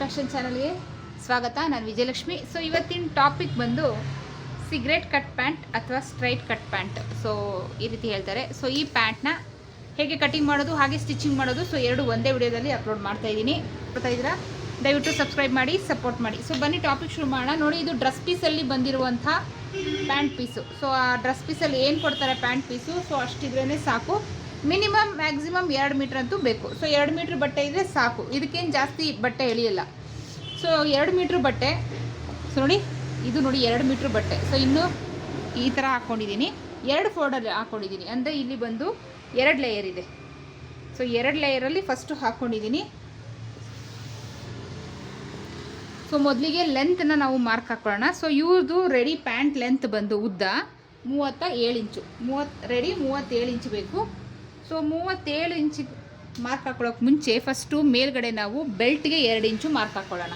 Fashion ಚಾನಲ್ಗೆ ಸ್ವಾಗತ. ನಾನು ವಿಜಯಲಕ್ಷ್ಮಿ. ಸೊ ಇವತ್ತಿನ ಟಾಪಿಕ್ ಬಂದು ಸಿಗ್ರೆಟ್ ಕಟ್ ಪ್ಯಾಂಟ್ ಅಥವಾ ಸ್ಟ್ರೈಟ್ ಕಟ್ ಪ್ಯಾಂಟ್ ಸೊ ಈ ರೀತಿ ಹೇಳ್ತಾರೆ. ಸೊ ಈ ಪ್ಯಾಂಟ್ನ ಹೇಗೆ ಕಟಿಂಗ್ ಮಾಡೋದು, ಹಾಗೆ ಸ್ಟಿಚಿಂಗ್ ಮಾಡೋದು ಸೊ ಎರಡು ಒಂದೇ ವಿಡಿಯೋದಲ್ಲಿ ಅಪ್ಲೋಡ್ ಮಾಡ್ತಾ ಇದ್ದೀನಿ. ಬರ್ತಾ ಇದ್ದೀರಾ? ದಯವಿಟ್ಟು ಸಬ್ಸ್ಕ್ರೈಬ್ ಮಾಡಿ ಸಪೋರ್ಟ್ ಮಾಡಿ. ಸೊ ಬನ್ನಿ ಟಾಪಿಕ್ ಶುರು ಮಾಡೋಣ. ನೋಡಿ, ಇದು ಡ್ರೆಸ್ ಪೀಸಲ್ಲಿ ಬಂದಿರುವಂಥ ಪ್ಯಾಂಟ್ ಪೀಸು ಸೊ ಆ ಡ್ರೆಸ್ ಪೀಸಲ್ಲಿ ಏನು ಕೊಡ್ತಾರೆ ಪ್ಯಾಂಟ್ ಪೀಸು ಸೊ ಅಷ್ಟಿದ್ರೇ ಸಾಕು. ಮಿನಿಮಮ್, ಮ್ಯಾಕ್ಸಿಮಮ್ ಎರಡು ಮೀಟ್ರ್ ಅಂತೂ ಬೇಕು. ಸೊ ಎರಡು ಮೀಟ್ರ್ ಬಟ್ಟೆ ಇದ್ದರೆ ಸಾಕು. ಇದಕ್ಕೇನು ಜಾಸ್ತಿ ಬಟ್ಟೆ ಎಳಿಯಲ್ಲ. ಸೊ ಎರಡು ಮೀಟ್ರ್ ಬಟ್ಟೆ. ಸೊ ನೋಡಿ, ಇದು ನೋಡಿ ಎರಡು ಮೀಟ್ರ್ ಬಟ್ಟೆ. ಸೊ ಇನ್ನು ಈ ಥರ ಹಾಕ್ಕೊಂಡಿದ್ದೀನಿ ಎರಡು ಫೋಲ್ಡಲ್ಲಿ ಹಾಕ್ಕೊಂಡಿದ್ದೀನಿ ಅಂದರೆ ಇಲ್ಲಿ ಬಂದು ಎರಡು ಲೇಯರ್ ಇದೆ. ಸೊ ಎರಡು ಲೇಯರಲ್ಲಿ ಫಸ್ಟು ಹಾಕ್ಕೊಂಡಿದ್ದೀನಿ ಸೊ ಮೊದಲಿಗೆ ಲೆಂತನ್ನ ನಾವು ಮಾರ್ಕ್ ಹಾಕ್ಕೊಳ್ಳೋಣ ಸೊ ಇವ್ರದ್ದು ರೆಡಿ ಪ್ಯಾಂಟ್ ಲೆಂತ್ ಬಂದು ಉದ್ದ ಮೂವತ್ತ ಏಳು ಇಂಚು. ಮೂವತ್ತು ರೆಡಿ ಮೂವತ್ತೇಳು ಇಂಚು ಬೇಕು. ಸೊ ಮೂವತ್ತೇಳು ಇಂಚು ಮಾರ್ಕ್ ಹಾಕೊಳ್ಳೋಕೆ ಮುಂಚೆ ಫಸ್ಟು ಮೇಲ್ಗಡೆ ನಾವು ಬೆಲ್ಟ್ಗೆ ಎರಡು ಇಂಚು ಮಾರ್ಕ್ ಹಾಕ್ಕೊಳ್ಳೋಣ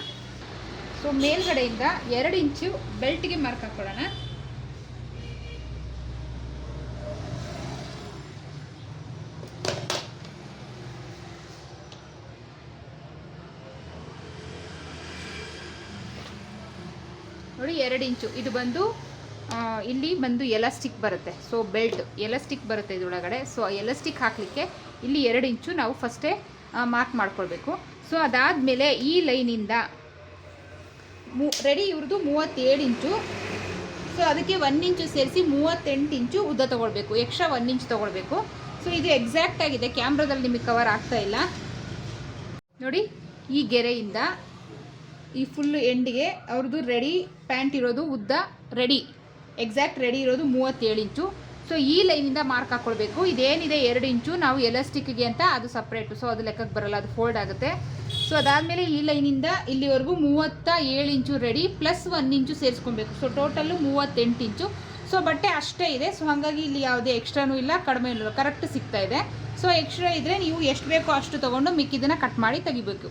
ಸೊ ಮೇಲ್ಗಡೆಯಿಂದ ಎರಡು ಇಂಚು ಬೆಲ್ಟ್ಗೆ ಮಾರ್ಕ್ ಹಾಕ್ಕೊಳ್ಳೋಣ ನೋಡಿ, ಎರಡು ಇಂಚು ಇದು ಬಂದು ಇಲ್ಲಿ ಬಂದು ಎಲಾಸ್ಟಿಕ್ ಬರುತ್ತೆ. ಸೊ ಬೆಲ್ಟ್ ಎಲಾಸ್ಟಿಕ್ ಬರುತ್ತೆ ಇದರೊಳಗಡೆ. ಸೊ ಎಲಾಸ್ಟಿಕ್ ಹಾಕಲಿಕ್ಕೆ ಇಲ್ಲಿ ಎರಡು ಇಂಚು ನಾವು ಫಸ್ಟೇ ಮಾರ್ಕ್ ಮಾಡ್ಕೊಳ್ಬೇಕು. ಸೊ ಅದಾದಮೇಲೆ ಈ ಲೈನಿಂದ ಮೂ ರೆಡಿ ಇವ್ರದ್ದು ಮೂವತ್ತೇಳು ಇಂಚು. ಸೊ ಅದಕ್ಕೆ ಒನ್ ಇಂಚು ಸೇರಿಸಿ ಮೂವತ್ತೆಂಟು ಇಂಚು ಉದ್ದ ತೊಗೊಳ್ಬೇಕು. ಎಕ್ಸ್ಟ್ರಾ ಒನ್ ಇಂಚ್ ತೊಗೊಳ್ಬೇಕು. ಸೊ ಇದು ಎಕ್ಸಾಕ್ಟ್ ಆಗಿದೆ. ಕ್ಯಾಮ್ರಾದಲ್ಲಿ ನಿಮಗೆ ಕವರ್ ಆಗ್ತಾ ಇಲ್ಲ. ನೋಡಿ, ಈ ಗೆರೆಯಿಂದ ಈ ಫುಲ್ ಎಂಡಿಗೆ ಅವ್ರದ್ದು ರೆಡಿ ಪ್ಯಾಂಟ್ ಇರೋದು ಉದ್ದ ರೆಡಿ ಎಕ್ಸಾಕ್ಟ್ ರೆಡಿ ಇರೋದು ಮೂವತ್ತೇಳು ಇಂಚು. ಸೊ ಈ ಲೈನಿಂದ ಮಾರ್ಕ್ ಹಾಕ್ಕೊಳ್ಬೇಕು ಇದೇನಿದೆ ಎರಡು ಇಂಚು, ನಾವು ಎಲಾಸ್ಟಿಕ್ಗೆ ಅಂತ ಅದು ಸಪ್ರೇಟು ಸೊ ಅದು ಲೆಕ್ಕಕ್ಕೆ ಬರಲ್ಲ, ಅದು ಫೋಲ್ಡ್ ಆಗುತ್ತೆ. ಸೊ ಅದಾದಮೇಲೆ ಈ ಲೈನಿಂದ ಇಲ್ಲಿವರೆಗೂ ಮೂವತ್ತ ಏಳು inch ready plus one inch ಸೇರಿಸ್ಕೊಬೇಕು so total ಮೂವತ್ತೆಂಟು ಇಂಚು. ಸೊ ಬಟ್ಟೆ ಅಷ್ಟೇ ಇದೆ. ಸೊ ಹಾಗಾಗಿ ಇಲ್ಲಿ ಯಾವುದೇ ಎಕ್ಸ್ಟ್ರಾನೂ ಇಲ್ಲ, ಕಡಿಮೆ ಇಲ್ಲ. ಕರೆಕ್ಟ್ ಸಿಗ್ತಾ ಇದೆ. ಸೊ ಎಕ್ಸ್ಟ್ರಾ ಇದ್ದರೆ ನೀವು ಎಷ್ಟು ಬೇಕೋ ಅಷ್ಟು ತೊಗೊಂಡು ಮಿಕ್ಕಿದ್ದನ್ನು ಕಟ್ ಮಾಡಿ ತೆಗಿಬೇಕು.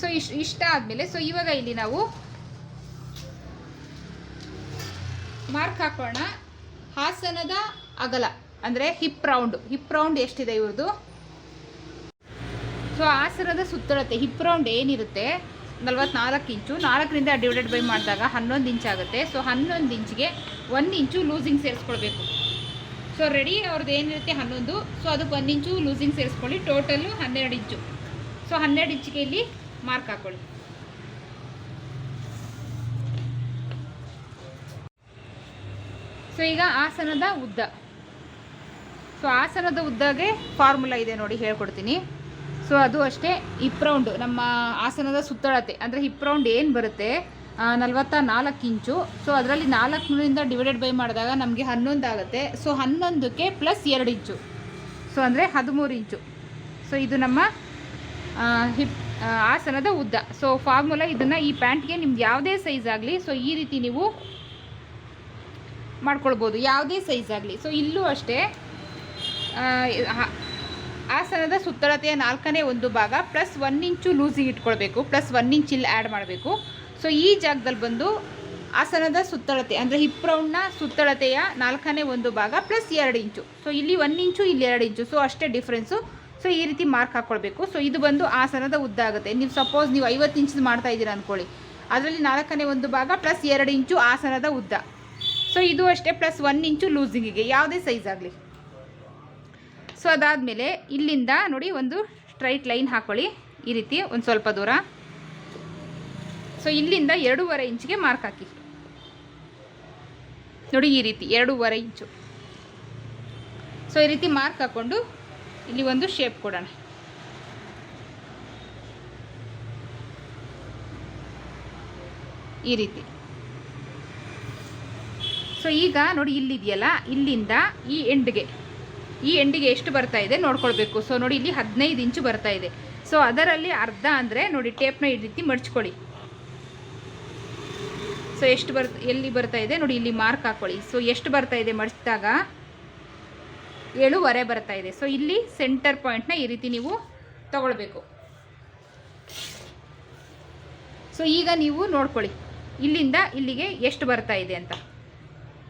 ಸೊ ಇಷ್ಟು ಇಷ್ಟ ಆದಮೇಲೆ ಸೊ ಇವಾಗ ಇಲ್ಲಿ ನಾವು ಮಾರ್ಕ್ ಹಾಕೋಣ. ಹಾಸನದ ಅಗಲ, ಅಂದರೆ ಹಿಪ್ ರೌಂಡ್ ಹಿಪ್ ರೌಂಡ್ ಎಷ್ಟಿದೆ ಇವ್ರದ್ದು ಸೊ ಹಾಸನದ ಸುತ್ತಳತೆ ಹಿಪ್ ರೌಂಡ್ ಏನಿರುತ್ತೆ? ನಲ್ವತ್ನಾಲ್ಕು ಇಂಚು. ನಾಲ್ಕರಿಂದ ಡಿವೈಡೆಡ್ ಬೈ ಮಾಡಿದಾಗ ಹನ್ನೊಂದು ಇಂಚ್ ಆಗುತ್ತೆ. ಸೊ ಹನ್ನೊಂದು ಇಂಚಿಗೆ ಒಂದು ಇಂಚು ಲೂಸಿಂಗ್ ಸೇರಿಸ್ಕೊಳ್ಬೇಕು. ಸೊ ರೆಡಿ ಅವ್ರದ್ದು ಏನಿರುತ್ತೆ? ಹನ್ನೊಂದು. ಸೊ ಅದಕ್ಕೆ ಒಂದು ಇಂಚು ಲೂಸಿಂಗ್ ಸೇರಿಸ್ಕೊಳ್ಳಿ. ಟೋಟಲ್ಲು ಹನ್ನೆರಡು ಇಂಚು. ಸೊ ಹನ್ನೆರಡು ಇಂಚಿಗೆ ಇಲ್ಲಿ ಮಾರ್ಕ್ ಹಾಕೊಳ್ಳಿ. ಸೊ ಈಗ ಆಸನದ ಉದ್ದ. ಸೊ ಆಸನದ ಉದ್ದಗೆ ಫಾರ್ಮುಲಾ ಇದೆ ನೋಡಿ, ಹೇಳ್ಕೊಡ್ತೀನಿ. ಸೊ ಅದು ಅಷ್ಟೇ ಹಿಪ್ ರೌಂಡ್ ನಮ್ಮ ಆಸನದ ಸುತ್ತಳತೆ. ಅಂದರೆ ಹಿಪ್ ರೌಂಡ್ ಏನು ಬರುತ್ತೆ? ನಲ್ವತ್ತ ನಾಲ್ಕು ಇಂಚು. ಸೊ ಅದರಲ್ಲಿ ನಾಲ್ಕುನೂರಿಂದ ಡಿವೈಡೆಡ್ ಬೈ ಮಾಡಿದಾಗ ನಮಗೆ ಹನ್ನೊಂದು ಆಗುತ್ತೆ. ಸೊ ಹನ್ನೊಂದಕ್ಕೆ ಪ್ಲಸ್ ಎರಡು ಇಂಚು. ಸೊ ಅಂದರೆ ಹದಿಮೂರು ಇಂಚು. ಸೊ ಇದು ನಮ್ಮ ಹಿಪ್ ಆಸನದ ಉದ್ದ. ಸೊ ಫಾರ್ಮುಲಾ ಇದನ್ನು ಈ ಪ್ಯಾಂಟ್ಗೆ ನಿಮ್ದು ಯಾವುದೇ ಸೈಜ್ ಆಗಲಿ ಸೊ ಈ ರೀತಿ ನೀವು ಮಾಡ್ಕೊಳ್ಬೋದು, ಯಾವುದೇ ಸೈಜ್ ಆಗಲಿ. ಸೊ ಇಲ್ಲೂ ಅಷ್ಟೇ ಆಸನದ ಸುತ್ತಳತೆಯ ನಾಲ್ಕನೇ ಒಂದು ಭಾಗ ಪ್ಲಸ್ ಒನ್ ಇಂಚು ಲೂಸಿಗೆ ಇಟ್ಕೊಳ್ಬೇಕು ಪ್ಲಸ್ ಒನ್ ಇಂಚ್ ಇಲ್ಲಿ ಆ್ಯಡ್ ಮಾಡಬೇಕು. ಸೊ ಈ ಜಾಗದಲ್ಲಿ ಬಂದು ಆಸನದ ಸುತ್ತಳತೆ, ಅಂದರೆ ಹಿಪ್ ರೌಂಡ್ನ ಸುತ್ತಳತೆಯ ನಾಲ್ಕನೇ ಒಂದು ಭಾಗ ಪ್ಲಸ್ ಎರಡು ಇಂಚು ಸೊ ಇಲ್ಲಿ ಒನ್ ಇಂಚು ಇಲ್ಲಿ ಎರಡು ಇಂಚು ಸೊ ಅಷ್ಟೇ ಡಿಫ್ರೆನ್ಸು ಸೊ ಈ ರೀತಿ ಮಾರ್ಕ್ ಹಾಕ್ಕೊಳ್ಬೇಕು ಸೊ ಇದು ಬಂದು ಆಸನದ ಉದ್ದ ಆಗುತ್ತೆ. ನೀವು ಸಪೋಸ್ ನೀವು ಐವತ್ತು ಇಂಚಿದು ಮಾಡ್ತಾ ಇದ್ದೀರಾ ಅಂದ್ಕೊಳ್ಳಿ ಅದರಲ್ಲಿ ನಾಲ್ಕನೇ ಒಂದು ಭಾಗ ಪ್ಲಸ್ ಎರಡು ಇಂಚು ಆಸನದ ಉದ್ದ. ಸೊ ಇದು ಅಷ್ಟೇ ಪ್ಲಸ್ ಒನ್ ಇಂಚು ಲೂಸಿಂಗಿಗೆ ಯಾವುದೇ ಸೈಜ್ ಆಗಲಿ. ಸೊ ಅದಾದಮೇಲೆ ಇಲ್ಲಿಂದ ನೋಡಿ ಒಂದು ಸ್ಟ್ರೈಟ್ ಲೈನ್ ಹಾಕೊಳ್ಳಿ. ಈ ರೀತಿ ಒಂದು ಸ್ವಲ್ಪ ದೂರ. ಸೊ ಇಲ್ಲಿಂದ ಎರಡೂವರೆ ಇಂಚಿಗೆ ಮಾರ್ಕ್ ಹಾಕಿ. ನೋಡಿ ಈ ರೀತಿ ಎರಡೂವರೆ ಇಂಚು. ಸೊ ಈ ರೀತಿ ಮಾರ್ಕ್ ಹಾಕ್ಕೊಂಡು ಇಲ್ಲಿ ಒಂದು ಶೇಪ್ ಕೊಡೋಣ. ಈ ರೀತಿ. ಸೊ ಈಗ ನೋಡಿ ಇಲ್ಲಿದೆಯಲ್ಲ? ಇಲ್ಲಿಂದ ಈ ಎಂಡ್ಗೆ ಈ ಎಂಡಿಗೆ ಎಷ್ಟು ಬರ್ತಾ ಇದೆ? ನೋಡ್ಕೊಳ್ಬೇಕು. ಸೊ ನೋಡಿ ಇಲ್ಲಿ ಹದಿನೈದು ಇಂಚು ಬರ್ತಾ ಇದೆ. ಸೊ ಅದರಲ್ಲಿ ಅರ್ಧ ಅಂದರೆ ನೋಡಿ ಟೇಪ್ನ ಈ ರೀತಿ ಮಡ್ಚ್ಕೊಳ್ಳಿ ಸೊ ಎಷ್ಟು ಬರ್, ಎಲ್ಲಿ ಬರ್ತಾ ಇದೆ? ನೋಡಿ ಇಲ್ಲಿ ಮಾರ್ಕ್ ಹಾಕೊಳ್ಳಿ. ಸೊ ಎಷ್ಟು ಬರ್ತಾ ಇದೆ ಮಡಿಸಿದಾಗ ಏಳುವರೆ ಬರ್ತಾ ಇದೆ. ಸೊ ಇಲ್ಲಿ ಸೆಂಟರ್ ಪಾಯಿಂಟ್ನ ಈ ರೀತಿ ನೀವು ತಗೊಳ್ಬೇಕು. ಸೊ ಈಗ ನೀವು ನೋಡ್ಕೊಳ್ಳಿ. ಇಲ್ಲಿಂದ ಇಲ್ಲಿಗೆ ಎಷ್ಟು ಬರ್ತಾ ಇದೆ ಅಂತ.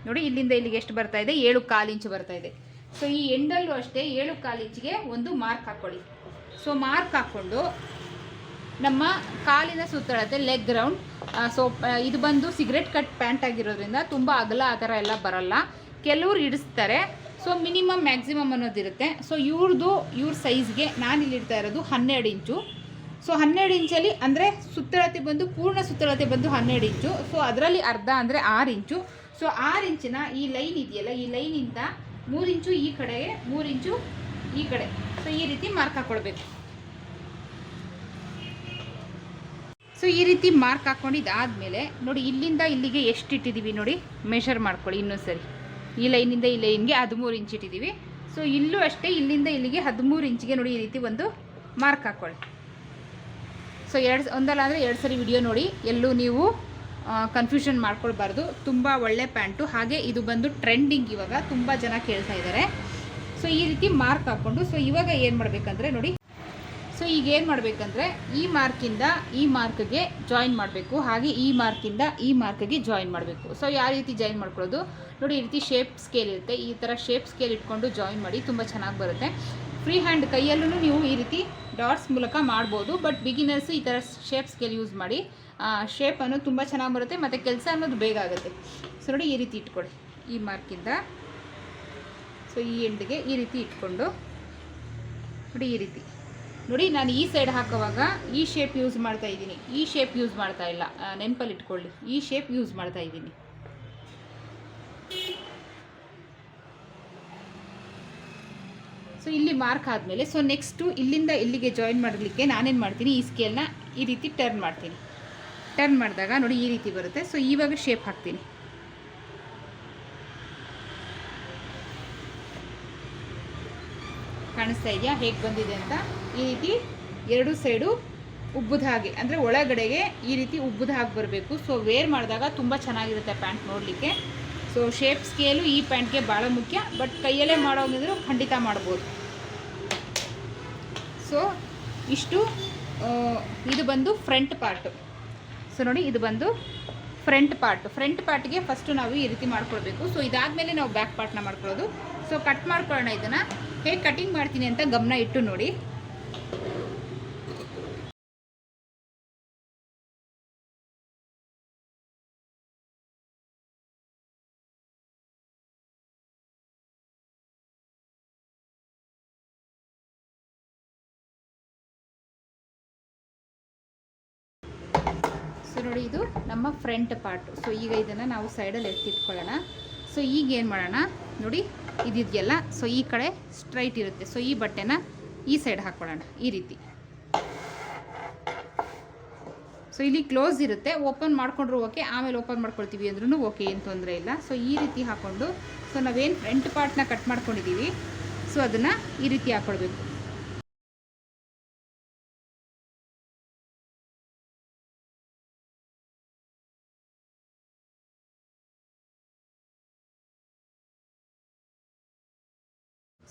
ನೋಡಿ, ಇಲ್ಲಿಂದ ಇಲ್ಲಿಗೆ ಎಷ್ಟು ಬರ್ತಾ ಇದೆ? ಏಳು ಕಾಲು ಇಂಚು ಬರ್ತಾ ಇದೆ. ಸೊ ಈ ಎಂಡಲ್ಲೂ ಅಷ್ಟೇ ಏಳು ಕಾಲು ಇಂಚಿಗೆ ಒಂದು ಮಾರ್ಕ್ ಹಾಕ್ಕೊಳ್ಳಿ ಸೊ ಮಾರ್ಕ್ ಹಾಕ್ಕೊಂಡು ನಮ್ಮ ಕಾಲಿನ ಸುತ್ತಳತೆ ಲೆಗ್ ಗ್ರೌಂಡ್ ಸೊ ಇದು ಬಂದು ಸಿಗರೆಟ್ ಕಟ್ ಪ್ಯಾಂಟ್ ಆಗಿರೋದ್ರಿಂದ ತುಂಬ ಅಗಲ ಆ ಥರ ಎಲ್ಲ ಬರಲ್ಲ. ಕೆಲವ್ರು ಇಡಿಸ್ತಾರೆ. ಸೊ ಮಿನಿಮಮ್ ಮ್ಯಾಕ್ಸಿಮಮ್ ಅನ್ನೋದಿರುತ್ತೆ ಸೊ ಇವ್ರದ್ದು ಇವ್ರ ಸೈಜ್ಗೆ ನಾನು ಇಲ್ಲಿ ಇಡ್ತಾ ಇರೋದು ಹನ್ನೆರಡು ಇಂಚು. ಸೊ ಹನ್ನೆರಡು ಇಂಚಲ್ಲಿ ಅಂದರೆ ಸುತ್ತಳತೆ ಬಂದು, ಪೂರ್ಣ ಸುತ್ತಳತೆ ಬಂದು ಹನ್ನೆರಡು ಇಂಚು. ಸೊ ಅದರಲ್ಲಿ ಅರ್ಧ ಅಂದರೆ ಆರು ಇಂಚು. ಸೊ ಆರು ಇಂಚಿನ ಈ ಲೈನ್ ಇದೆಯಲ್ಲ, ಈ ಲೈನಿಂದ ಮೂರು ಇಂಚು ಈ ಕಡೆಗೆ ಮೂರು ಇಂಚು ಈ ಕಡೆ. ಸೊ ಈ ರೀತಿ ಮಾರ್ಕ್ ಹಾಕ್ಕೊಳ್ಬೇಕು ಸೊ ಈ ರೀತಿ ಮಾರ್ಕ್ ಹಾಕ್ಕೊಂಡಿದ್ದಾದಮೇಲೆ ನೋಡಿ, ಇಲ್ಲಿಂದ ಇಲ್ಲಿಗೆ ಎಷ್ಟು ಇಟ್ಟಿದ್ದೀವಿ ನೋಡಿ ಮೆಷರ್ ಮಾಡ್ಕೊಳ್ಳಿ ಇನ್ನೊಂದು ಸರಿ. ಈ ಲೈನಿಂದ ಈ ಲೈನ್ಗೆ ಹದಿಮೂರು ಇಂಚ್ ಇಟ್ಟಿದ್ದೀವಿ ಸೊ ಇಲ್ಲೂ ಅಷ್ಟೇ, ಇಲ್ಲಿಂದ ಇಲ್ಲಿಗೆ ಹದಿಮೂರು ಇಂಚಿಗೆ ನೋಡಿ ಈ ರೀತಿ ಒಂದು ಮಾರ್ಕ್ ಹಾಕ್ಕೊಳ್ಳಿ ಸೊ ಎರಡು ಒಂದಲ್ಲ ಅಂದರೆ ಎರಡು ಸರಿ ವಿಡಿಯೋ ನೋಡಿ, ಎಲ್ಲೂ ನೀವು ಕನ್ಫ್ಯೂಷನ್ ಮಾಡ್ಕೊಳ್ಬಾರ್ದು. ತುಂಬ ಒಳ್ಳೆ ಪ್ಯಾಂಟು. ಹಾಗೆ ಇದು ಬಂದು ಟ್ರೆಂಡಿಂಗ್ ಇವಾಗ. ತುಂಬ ಜನ ಕೇಳ್ತಾ ಇದ್ದಾರೆ ಸೊ ಈ ರೀತಿ ಮಾರ್ಕ್ ಹಾಕ್ಕೊಂಡು ಸೊ ಇವಾಗ ಏನು ಮಾಡಬೇಕಂದ್ರೆ ನೋಡಿ. ಸೊ ಈಗ ಏನು ಮಾಡಬೇಕಂದ್ರೆ, ಈ ಮಾರ್ಕಿಂದ ಈ ಮಾರ್ಕ್ಗೆ ಜಾಯಿನ್ ಮಾಡಬೇಕು. ಹಾಗೆ ಈ ಮಾರ್ಕಿಂದ ಈ ಮಾರ್ಕ್ಗೆ ಜಾಯಿನ್ ಮಾಡಬೇಕು. ಸೊ ಯಾವ ರೀತಿ ಜಾಯಿನ್ ಮಾಡ್ಕೊಳ್ಳೋದು? ನೋಡಿ, ಈ ರೀತಿ ಶೇಪ್ ಸ್ಕೇಲ್ ಇರುತ್ತೆ. ಈ ಥರ ಶೇಪ್ ಸ್ಕೇಲ್ ಇಟ್ಕೊಂಡು ಜಾಯಿನ್ ಮಾಡಿ ತುಂಬ ಚೆನ್ನಾಗಿ ಬರುತ್ತೆ. ಫ್ರೀ ಹ್ಯಾಂಡ್ ಕೈಯಲ್ಲೂ ನೀವು ಈ ರೀತಿ ಡಾಟ್ಸ್ ಮೂಲಕ ಮಾಡ್ಬೋದು. ಬಟ್ ಬಿಗಿನರ್ಸ್ ಈ ಥರ ಶೇಪ್ ಸ್ಕೇಲ್ ಯೂಸ್ ಮಾಡಿ. ಶೇಪನ್ನು ತುಂಬ ಚೆನ್ನಾಗಿ ಬರುತ್ತೆ, ಮತ್ತು ಕೆಲಸ ಅನ್ನೋದು ಬೇಗ ಆಗುತ್ತೆ. ಸೊ ನೋಡಿ ಈ ರೀತಿ ಇಟ್ಕೊಳ್ಳಿ ಈ ಮಾರ್ಕಿಂದ ಸೊ ಈ ಎಂಡ್ಗೆ ಈ ರೀತಿ ಇಟ್ಕೊಂಡು. ನೋಡಿ ಈ ರೀತಿ. ನೋಡಿ, ನಾನು ಈ ಸೈಡ್ ಹಾಕೋವಾಗ ಈ ಶೇಪ್ ಯೂಸ್ ಮಾಡ್ತಾ ಇದ್ದೀನಿ. ಈ ಶೇಪ್ ಯೂಸ್ ಮಾಡ್ತಾ ಇಲ್ಲ. ನೆನಪಲ್ಲಿ ಇಟ್ಕೊಳ್ಳಿ. ಈ ಶೇಪ್ ಯೂಸ್ ಮಾಡ್ತಾ ಇದ್ದೀನಿ. ಸೊ ಇಲ್ಲಿ ಮಾರ್ಕ್ ಆದಮೇಲೆ ಸೊ ನೆಕ್ಸ್ಟು ಇಲ್ಲಿಂದ ಇಲ್ಲಿಗೆ ಜಾಯಿನ್ ಮಾಡಲಿಕ್ಕೆ ನಾನೇನು ಮಾಡ್ತೀನಿ? ಈ ಸ್ಕೇಲ್ನ ಈ ರೀತಿ ಟರ್ನ್ ಮಾಡ್ತೀನಿ. ಟರ್ನ್ ಮಾಡಿದಾಗ ನೋಡಿ ಈ ರೀತಿ ಬರುತ್ತೆ. ಸೊ ಇವಾಗ ಶೇಪ್ ಹಾಕ್ತೀನಿ. ಕಾಣಿಸ್ತಾ ಇದೆಯಾ? ಹೇಗೆ ಬಂದಿದೆ ಅಂತ? ಈ ರೀತಿ ಎರಡು ಸೈಡು ಉಬ್ಬದ ಹಾಗೆ, ಅಂದರೆ ಒಳಗಡೆಗೆ ಈ ರೀತಿ ಉಬ್ಬದ ಹಾಗೆ ಬರಬೇಕು. ಸೊ ವೇರ್ ಮಾಡಿದಾಗ ತುಂಬ ಚೆನ್ನಾಗಿರುತ್ತೆ ಪ್ಯಾಂಟ್ ನೋಡಲಿಕ್ಕೆ. ಸೊ ಶೇಪ್ ಸ್ಕೇಲು ಈ ಪ್ಯಾಂಟ್ಗೆ ಭಾಳ ಮುಖ್ಯ. ಬಟ್ ಕೈಯಲ್ಲೇ ಮಾಡೋಂಗಿದ್ರು ಖಂಡಿತ ಮಾಡ್ಬೋದು. ಸೊ ಇಷ್ಟು ಇದು ಬಂದು ಫ್ರಂಟ್ ಪಾರ್ಟು ಸೊ ನೋಡಿ, ಇದು ಬಂದು ಫ್ರಂಟ್ ಪಾರ್ಟ್ ಫ್ರಂಟ್ ಪಾರ್ಟ್ಗೆ ಫಸ್ಟು ನಾವು ಈ ರೀತಿ ಮಾಡ್ಕೊಳ್ಬೇಕು. ಸೊ ಇದಾದಮೇಲೆ ನಾವು ಬ್ಯಾಕ್ ಪಾರ್ಟ್ನ ಮಾಡ್ಕೊಳ್ಳೋದು. ಸೊ ಕಟ್ ಮಾಡ್ಕೊಳ್ಳೋಣ ಇದನ್ನು. ಹೇಗೆ ಕಟಿಂಗ್ ಮಾಡ್ತೀನಿ ಅಂತ ಗಮನ ಇಟ್ಟು ನೋಡಿ. ನಮ್ಮ ಫ್ರಂಟ್ ಪಾರ್ಟು ಸೊ ಈಗ ಇದನ್ನು ನಾವು ಸೈಡಲ್ಲಿ ಎತ್ತಿಟ್ಕೊಳ್ಳೋಣ. ಸೊ ಈಗ ಏನು ಮಾಡೋಣ? ನೋಡಿ, ಇದಿದೆಯಲ್ಲ? ಸೊ ಈ ಕಡೆ ಸ್ಟ್ರೈಟ್ ಇರುತ್ತೆ. ಸೊ ಈ ಬಟ್ಟೆನ ಈ ಸೈಡ್ ಹಾಕ್ಕೊಳ್ಳೋಣ ಈ ರೀತಿ. ಸೊ ಇಲ್ಲಿ ಕ್ಲೋಸ್ ಇರುತ್ತೆ. ಓಪನ್ ಮಾಡಿಕೊಂಡ್ರು ಓಕೆ ಆಮೇಲೆ ಓಪನ್ ಮಾಡ್ಕೊಳ್ತೀವಿ ಅಂದ್ರೂ ಓಕೆ ಏನು ತೊಂದರೆ ಇಲ್ಲ. ಸೊ ಈ ರೀತಿ ಹಾಕ್ಕೊಂಡು ಸೊ ನಾವೇನು ಫ್ರಂಟ್ ಪಾರ್ಟ್ನ ಕಟ್ ಮಾಡ್ಕೊಂಡಿದ್ದೀವಿ ಸೊ ಅದನ್ನು ಈ ರೀತಿ ಹಾಕ್ಕೊಳ್ಬೇಕು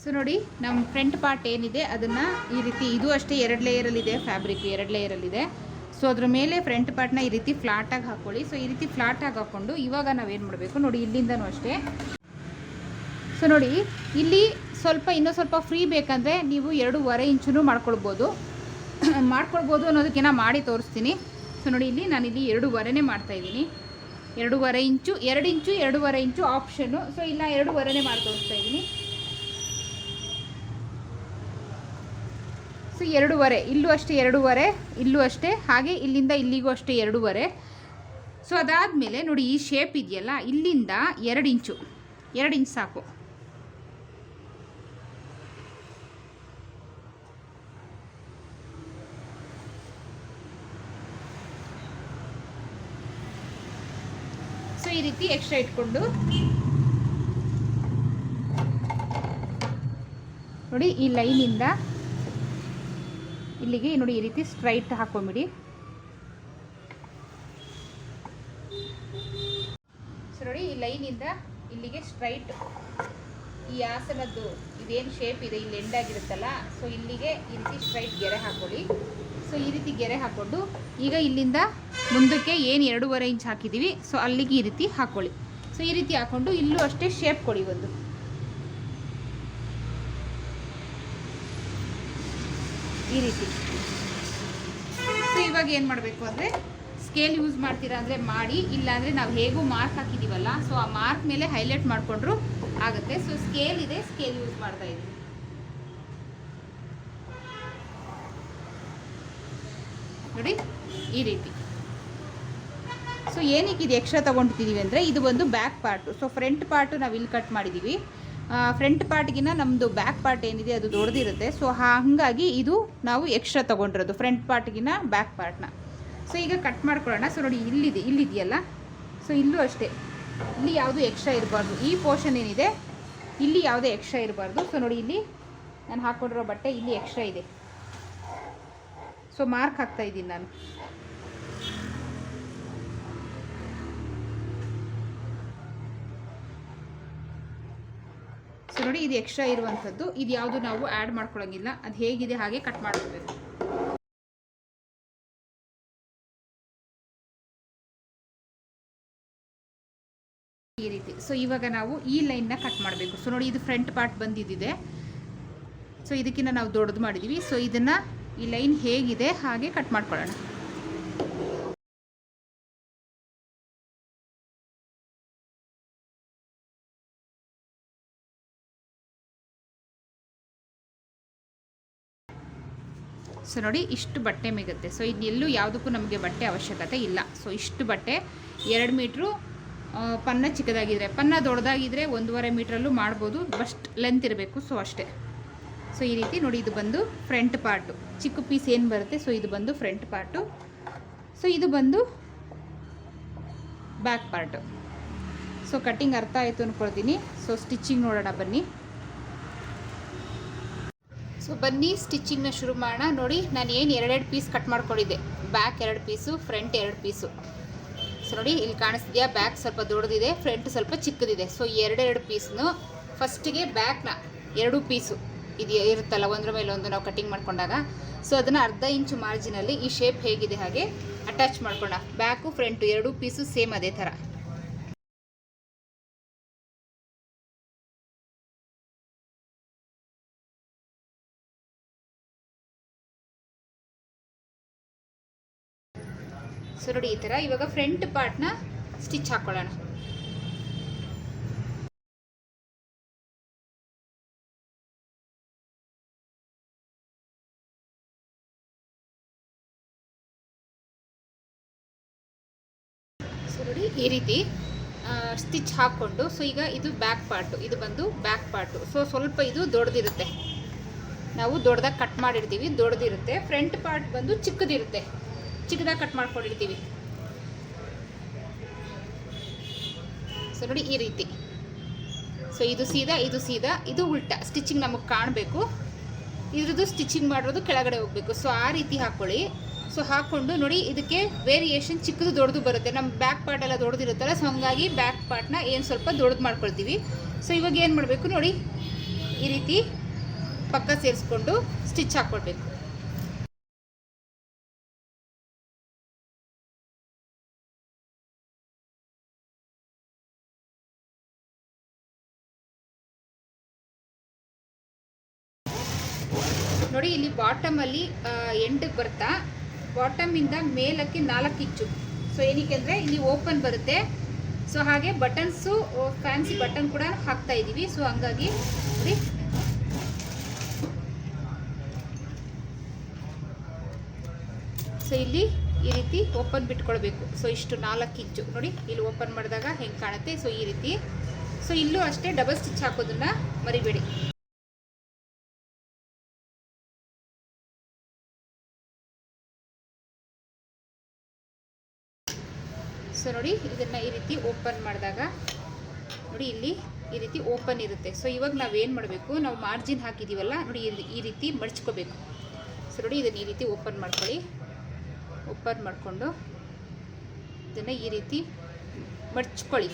ಸೊ ನೋಡಿ ನಮ್ಮ ಫ್ರಂಟ್ ಪಾರ್ಟ್ ಏನಿದೆ, ಅದನ್ನು ಈ ರೀತಿ ಇದು ಅಷ್ಟೇ ಎರಡು ಲೇಯರಲ್ಲಿದೆ ಫ್ಯಾಬ್ರಿಕ್ ಎರಡು ಲೇಯರಲ್ಲಿದೆ ಸೊ ಅದ್ರ ಮೇಲೆ ಫ್ರಂಟ್ ಪಾರ್ಟ್ನ ಈ ರೀತಿ ಫ್ಲಾಟಾಗಿ ಹಾಕ್ಕೊಳ್ಳಿ ಸೊ ಈ ರೀತಿ ಫ್ಲಾಟಾಗಿ ಹಾಕ್ಕೊಂಡು ಇವಾಗ ನಾವೇನು ಮಾಡಬೇಕು? ನೋಡಿ, ಇಲ್ಲಿಂದನೂ ಅಷ್ಟೇ. ಸೊ ನೋಡಿ, ಇಲ್ಲಿ ಸ್ವಲ್ಪ, ಇನ್ನೂ ಸ್ವಲ್ಪ ಫ್ರೀ ಬೇಕಂದರೆ ನೀವು ಎರಡೂವರೆ ಇಂಚೂ ಮಾಡ್ಕೊಳ್ಬೋದು. ಮಾಡ್ಕೊಳ್ಬೋದು ಅನ್ನೋದಕ್ಕಿಂತ ಮಾಡಿ ತೋರಿಸ್ತೀನಿ. ಸೊ ನೋಡಿ, ಇಲ್ಲಿ ನಾನು ಇಲ್ಲಿ ಎರಡೂವರೆನೇ ಮಾಡ್ತಾ ಇದ್ದೀನಿ. ಎರಡೂವರೆ ಇಂಚು, ಎರಡು ಇಂಚು, ಎರಡೂವರೆ ಇಂಚು ಆಪ್ಷನ್ನು ಸೊ ಇಲ್ಲ ಎರಡೂವರೆನೇ ಮಾಡಿ ತೋರಿಸ್ತಾ ಇದ್ದೀನಿ. ಸೊ ಎರಡೂವರೆ, ಇಲ್ಲೂ ಅಷ್ಟೇ ಎರಡೂವರೆ, ಇಲ್ಲೂ ಅಷ್ಟೇ, ಹಾಗೆ ಇಲ್ಲಿಂದ ಇಲ್ಲಿಗೂ ಅಷ್ಟೇ ಎರಡೂವರೆ. ಸೊ ಅದಾದಮೇಲೆ ನೋಡಿ ಈ ಶೇಪ್ ಇದೆಯಲ್ಲ, ಇಲ್ಲಿಂದ ಎರಡು ಇಂಚು, ಎರಡು ಇಂಚ್ ಸಾಕು. ಸೊ ಈ ರೀತಿ ಎಕ್ಸ್ಟ್ರಾ ಇಟ್ಕೊಂಡು ನೋಡಿ ಈ ಲೈನಿಂದ ಇಲ್ಲಿಗೆ ನೋಡಿ ಈ ರೀತಿ ಸ್ಟ್ರೈಟ್ ಹಾಕೊಂಬಿಡಿ ಸೊ ನೋಡಿ ಈ ಲೈನಿಂದ ಇಲ್ಲಿಗೆ ಸ್ಟ್ರೈಟ್ ಈ ಆಸನದ್ದು ಇದೇನು ಶೇಪ್ ಇದೆ, ಇಲ್ಲಿ ಎಂಡ್ ಆಗಿರುತ್ತಲ್ಲ ಸೊ ಇಲ್ಲಿಗೆ ಈ ರೀತಿ ಸ್ಟ್ರೈಟ್ ಗೆರೆ ಹಾಕೊಳ್ಳಿ. ಸೊ ಈ ರೀತಿ ಗೆರೆ ಹಾಕ್ಕೊಂಡು ಈಗ ಇಲ್ಲಿಂದ ಮುಂದಕ್ಕೆ ಏನು ಎರಡೂವರೆ ಇಂಚ್ ಹಾಕಿದ್ದೀವಿ ಸೊ ಅಲ್ಲಿಗೆ ಈ ರೀತಿ ಹಾಕೊಳ್ಳಿ. ಸೊ ಈ ರೀತಿ ಹಾಕ್ಕೊಂಡು ಇಲ್ಲೂ ಅಷ್ಟೇ ಶೇಪ್ ಕೊಡಿ ಒಂದು. ಈ ರೀತಿ. ಸೊ ಇವಾಗ ಏನು ಮಾಡಬೇಕು ಅಂದರೆ ಸ್ಕೇಲ್ ಯೂಸ್ ಮಾಡ್ತೀರಾ ಅಂದರೆ ಮಾಡಿ, ಇಲ್ಲಾಂದರೆ ನಾವು ಹೇಗೂ ಮಾರ್ಕ್ ಹಾಕಿದ್ದೀವಲ್ಲ ಸೊ ಆ ಮಾರ್ಕ್ ಮೇಲೆ ಹೈಲೈಟ್ ಮಾಡಿಕೊಂಡ್ರು ಆಗುತ್ತೆ. ಸೊ ಸ್ಕೇಲ್ ಇದೆ ಸ್ಕೇಲ್ ಯೂಸ್ ಮಾಡ್ತಾ ಇದ್ದೀವಿ ನೋಡಿ, ಈ ರೀತಿ. ಸೊ ಏನಕ್ಕೆ ಇದು ಎಕ್ಸ್ಟ್ರಾ ತೊಗೊಂಡಿದ್ದೀವಿ ಅಂದರೆ ಇದು ಒಂದು back part so front part ನಾವು ಇಲ್ಲಿ ಕಟ್ ಮಾಡಿದ್ದೀವಿ ಫ್ರಂಟ್ ಪಾರ್ಟ್ಗಿನ ನಮ್ಮದು ಬ್ಯಾಕ್ ಪಾರ್ಟ್ ಏನಿದೆ ಅದು ದೊಡ್ಡದಿರುತ್ತೆ. ಸೊ ಹಾಗಾಗಿ ಇದು ನಾವು ಎಕ್ಸ್ಟ್ರಾ ತೊಗೊಂಡಿರೋದು ಫ್ರಂಟ್ ಪಾರ್ಟ್ಗಿನ ಬ್ಯಾಕ್ ಪಾರ್ಟ್ನ ಸೊ ಈಗ ಕಟ್ ಮಾಡ್ಕೊಳ್ಳೋಣ. ಸೊ ನೋಡಿ, ಇಲ್ಲಿದೆ, ಇಲ್ಲಿದೆಯಲ್ಲ? ಸೊ ಇಲ್ಲೂ ಅಷ್ಟೇ. ಇಲ್ಲಿ ಯಾವುದು ಎಕ್ಸ್ಟ್ರಾ ಇರಬಾರ್ದು. ಈ ಪೋರ್ಷನ್ ಏನಿದೆ, ಇಲ್ಲಿ ಯಾವುದೇ ಎಕ್ಸ್ಟ್ರಾ ಇರಬಾರ್ದು. ಸೊ ನೋಡಿ, ಇಲ್ಲಿ ನಾನು ಹಾಕ್ಕೊಂಡಿರೋ ಬಟ್ಟೆ ಇಲ್ಲಿ ಎಕ್ಸ್ಟ್ರಾ ಇದೆ. ಸೊ ಮಾರ್ಕ್ ಹಾಕ್ತಾ ಇದ್ದೀನಿ ನಾನು. ನೋಡಿ, ಇದು ಎಕ್ಸ್ಟ್ರಾ ಇರುವಂಥದ್ದು. ಇದು ಯಾವುದು ನಾವು ಆ್ಯಡ್ ಮಾಡ್ಕೊಳ್ಳೋಂಗಿಲ್ಲ ಅದು ಹೇಗಿದೆ ಹಾಗೆ ಕಟ್ ಮಾಡ್ಕೋಬೇಕು. ಈ ರೀತಿ. ಸೊ ಇವಾಗ ನಾವು ಈ ಲೈನ್ನ ಕಟ್ ಮಾಡಬೇಕು. ಸೊ ನೋಡಿ, ಇದು ಫ್ರಂಟ್ ಪಾರ್ಟ್ ಬಂದಿದ್ದಿದೆ. ಸೊ ಇದಕ್ಕಿಂತ ನಾವು ದೊಡ್ಡದು ಮಾಡಿದ್ದೀವಿ ಸೊ ಇದನ್ನು ಈ ಲೈನ್ ಹೇಗಿದೆ ಹಾಗೆ ಕಟ್ ಮಾಡ್ಕೊಳ್ಳೋಣ. ಸೊ ನೋಡಿ, ಇಷ್ಟು ಬಟ್ಟೆ ಮಿಗುತ್ತೆ. ಸೊ ಇನ್ನೆಲ್ಲೂ ಯಾವುದಕ್ಕೂ ನಮಗೆ ಬಟ್ಟೆ ಅವಶ್ಯಕತೆ ಇಲ್ಲ. ಸೊ ಇಷ್ಟು ಬಟ್ಟೆ ಎರಡು ಮೀಟ್ರು ಪನ್ನ ಚಿಕ್ಕದಾಗಿದ್ರೆ, ಪನ್ನ ದೊಡ್ಡದಾಗಿದ್ದರೆ ಒಂದೂವರೆ ಮೀಟ್ರಲ್ಲೂ ಮಾಡ್ಬೋದು. ಬಸ್ಟ್ ಲೆಂತ್ ಇರಬೇಕು, ಸೊ ಅಷ್ಟೇ. ಸೊ ಈ ರೀತಿ ನೋಡಿ, ಇದು ಬಂದು ಫ್ರಂಟ್ ಪಾರ್ಟು ಚಿಕ್ಕ ಪೀಸ್ ಏನು ಬರುತ್ತೆ, ಸೊ ಇದು ಬಂದು ಫ್ರಂಟ್ ಪಾರ್ಟು ಸೊ ಇದು ಬಂದು ಬ್ಯಾಕ್ ಪಾರ್ಟು ಸೊ ಕಟ್ಟಿಂಗ್ ಅರ್ಥ ಆಯಿತು ಅಂದ್ಕೊಳ್ತೀನಿ ಸೊ ಸ್ಟಿಚಿಂಗ್ ನೋಡೋಣ ಬನ್ನಿ. ಸೊ ಬನ್ನಿ ಸ್ಟಿಚಿಂಗ್ನ ಶುರು ಮಾಡೋಣ. ನೋಡಿ, ನಾನು ಏನು ಎರಡೆರಡು ಪೀಸ್ ಕಟ್ ಮಾಡ್ಕೊಂಡಿದ್ದೆ. ಬ್ಯಾಕ್ ಎರಡು ಪೀಸು ಫ್ರಂಟ್ ಎರಡು ಪೀಸು ಸೊ ನೋಡಿ, ಇಲ್ಲಿ ಕಾಣಿಸ್ತಿದೆಯಾ? ಬ್ಯಾಕ್ ಸ್ವಲ್ಪ ದೊಡ್ಡದಿದೆ ಫ್ರಂಟ್ ಸ್ವಲ್ಪ ಚಿಕ್ಕದಿದೆ. ಸೊ ಎರಡೆರಡು ಪೀಸ್ನು ಫಸ್ಟಿಗೆ ಬ್ಯಾಕ್ನ ಎರಡು ಪೀಸು ಇದು ಇರುತ್ತಲ್ಲ, ಒಂದ್ರ ಮೇಲೆ ಒಂದು ನಾವು ಕಟಿಂಗ್ ಮಾಡ್ಕೊಂಡಾಗ. ಸೊ ಅದನ್ನು ಅರ್ಧ ಇಂಚು ಮಾರ್ಜಿನಲ್ಲಿ ಈ ಶೇಪ್ ಹೇಗಿದೆ ಹಾಗೆ ಅಟ್ಯಾಚ್ ಮಾಡ್ಕೊಂಡ. ಬ್ಯಾಕು ಫ್ರಂಟು ಎರಡೂ ಪೀಸು ಸೇಮ್ ಅದೇ ಥರ. ಸೊ ನೋಡಿ ಈ ಥರ. ಇವಾಗ ಫ್ರಂಟ್ ಪಾರ್ಟ್ನ ಸ್ಟಿಚ್ ಹಾಕ್ಕೊಳ್ಳೋಣ ಸೊ ಈ ರೀತಿ ಸ್ಟಿಚ್ ಹಾಕ್ಕೊಂಡು ಸೊ ಈಗ ಇದು ಬ್ಯಾಕ್ ಪಾರ್ಟು ಇದು ಬಂದು ಬ್ಯಾಕ್ ಪಾರ್ಟು ಸೊ ಸ್ವಲ್ಪ ಇದು ದೊಡ್ಡದಿರುತ್ತೆ ನಾವು ದೊಡ್ಡದಾಗಿ ಕಟ್ ಮಾಡಿರ್ತೀವಿ ದೊಡ್ಡದಿರುತ್ತೆ ಫ್ರಂಟ್ ಪಾರ್ಟ್ ಬಂದು ಚಿಕ್ಕದಿರುತ್ತೆ. ಚಿಕ್ಕದಾಗಿ ಕಟ್ ಮಾಡ್ಕೊಂಡಿರ್ತೀವಿ. ಸೊ ನೋಡಿ ಈ ರೀತಿ. ಸೊ ಇದು ಸೀದಾ ಇದು ಸೀದಾ, ಇದು ಉಲ್ಟಾ. ಸ್ಟಿಚಿಂಗ್ ನಮಗೆ ಕಾಣಬೇಕು. ಇದ್ರದ್ದು ಸ್ಟಿಚಿಂಗ್ ಮಾಡಿರೋದು ಕೆಳಗಡೆ ಹೋಗಬೇಕು. ಸೊ ಆ ರೀತಿ ಹಾಕ್ಕೊಳ್ಳಿ ಸೊ ಹಾಕ್ಕೊಂಡು ನೋಡಿ ಇದಕ್ಕೆ ವೇರಿಯೇಷನ್ ಚಿಕ್ಕದು ದೊಡ್ಡದು ಬರುತ್ತೆ. ನಮ್ಮ ಬ್ಯಾಕ್ ಪಾರ್ಟ್ ಎಲ್ಲ ದೊಡ್ಡದಿರುತ್ತಲ್ಲ ಸೊ ಹಂಗಾಗಿ ಬ್ಯಾಕ್ ಪಾರ್ಟ್ನ ಏನು ಸ್ವಲ್ಪ ದೊಡ್ಡದು ಮಾಡ್ಕೊಳ್ತೀವಿ. ಸೊ ಇವಾಗ ಏನು ಮಾಡಬೇಕು ನೋಡಿ, ಈ ರೀತಿ ಪಕ್ಕ ಸೇರಿಸ್ಕೊಂಡು ಸ್ಟಿಚ್ ಹಾಕ್ಕೊಳ್ಬೇಕು. ಬಾಟಮಲ್ಲಿ ಎಂಟಕ್ಕೆ ಬರ್ತಾ ಬಾಟಮಿಂದ ಮೇಲಕ್ಕೆ ನಾಲ್ಕು ಇಂಚು ಸೊ ಏನಕ್ಕೆ ಅಂದರೆ, ಇಲ್ಲಿ ಓಪನ್ ಬರುತ್ತೆ. ಸೊ ಹಾಗೆ ಬಟನ್ಸು ಫ್ಯಾನ್ಸಿ ಬಟನ್ ಕೂಡ ಹಾಕ್ತಾ ಇದ್ದೀವಿ ಸೊ ಹಂಗಾಗಿ ನೋಡಿ. ಸೊ ಇಲ್ಲಿ ಈ ರೀತಿ ಓಪನ್ ಬಿಟ್ಕೊಳ್ಬೇಕು. ಸೊ ಇಷ್ಟು ನಾಲ್ಕು ಇಂಚು ನೋಡಿ, ಇಲ್ಲಿ ಓಪನ್ ಮಾಡಿದಾಗ ಹೆಂಗೆ ಕಾಣುತ್ತೆ? ಸೊ ಈ ರೀತಿ. ಸೊ ಇಲ್ಲೂ ಅಷ್ಟೇ ಡಬಲ್ ಸ್ಟಿಚ್ ಹಾಕೋದನ್ನ ಮರಿಬೇಡಿ. ಇದನ್ನು ಈ ರೀತಿ ಓಪನ್ ಮಾಡಿದಾಗ, ನೋಡಿ ಇಲ್ಲಿ ಈ ರೀತಿ ಓಪನ್ ಇರುತ್ತೆ. ಸೊ ಇವಾಗ ನಾವೇನು ಮಾಡಬೇಕು? ನಾವು ಮಾರ್ಜಿನ್ ಹಾಕಿದ್ದೀವಲ್ಲ ನೋಡಿ ಇಲ್ಲಿ ಈ ರೀತಿ ಮಡ್ಚ್ಕೋಬೇಕು. ಸೊ ನೋಡಿ ಇದನ್ನು ಈ ರೀತಿ ಓಪನ್ ಮಾಡ್ಕೊಳ್ಳಿ. ಓಪನ್ ಮಾಡಿಕೊಂಡು ಇದನ್ನು ಈ ರೀತಿ ಮಡ್ಚ್ಕೊಳ್ಳಿ.